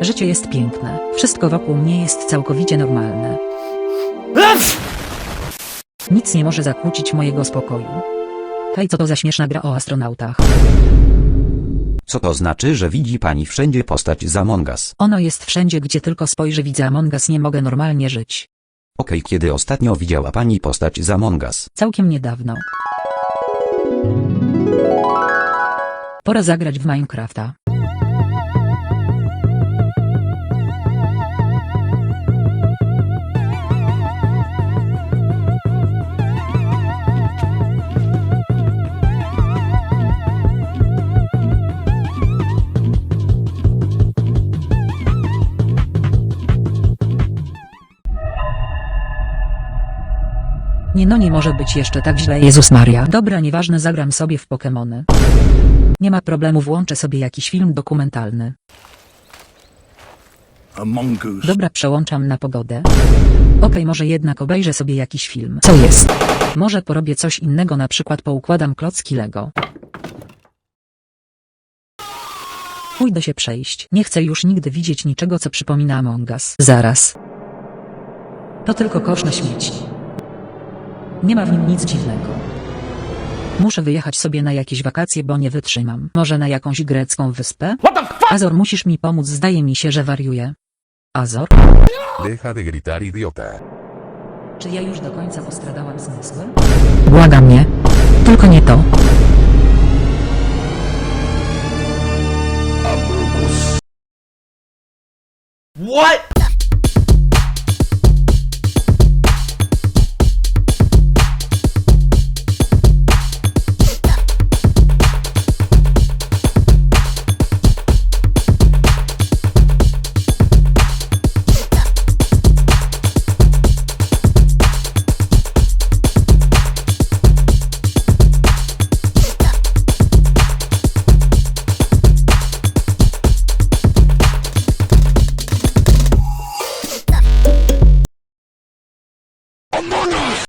Życie jest piękne. Wszystko wokół mnie jest całkowicie normalne. Nic nie może zakłócić mojego spokoju. Hej, co to za śmieszna gra o astronautach? Co to znaczy, że widzi pani wszędzie postać z Among Us? Ono jest wszędzie, gdzie tylko spojrzę, widzę Among Us, nie mogę normalnie żyć. Okej, kiedy ostatnio widziała pani postać z Among Us? Całkiem niedawno. Pora zagrać w Minecrafta. Nie no nie może być jeszcze tak źle Jezus Maria. Dobra nieważne zagram sobie w Pokemony. Nie ma problemu włączę sobie jakiś film dokumentalny. Dobra przełączam na pogodę. Okej może jednak obejrzę sobie jakiś film. Co jest? Może porobię coś innego na przykład poukładam klocki Lego. Pójdę się przejść. Nie chcę już nigdy widzieć niczego co przypomina Among Us. Zaraz. To tylko kosz na śmieci. Nie ma w nim nic dziwnego. Muszę wyjechać sobie na jakieś wakacje, bo nie wytrzymam. Może na jakąś grecką wyspę? Azor, musisz mi pomóc, zdaje mi się, że wariuję. Azor? Deja de gritar idiota. Czy ja już do końca postradałam zmysły? Błagam mnie. Tylko nie to. What?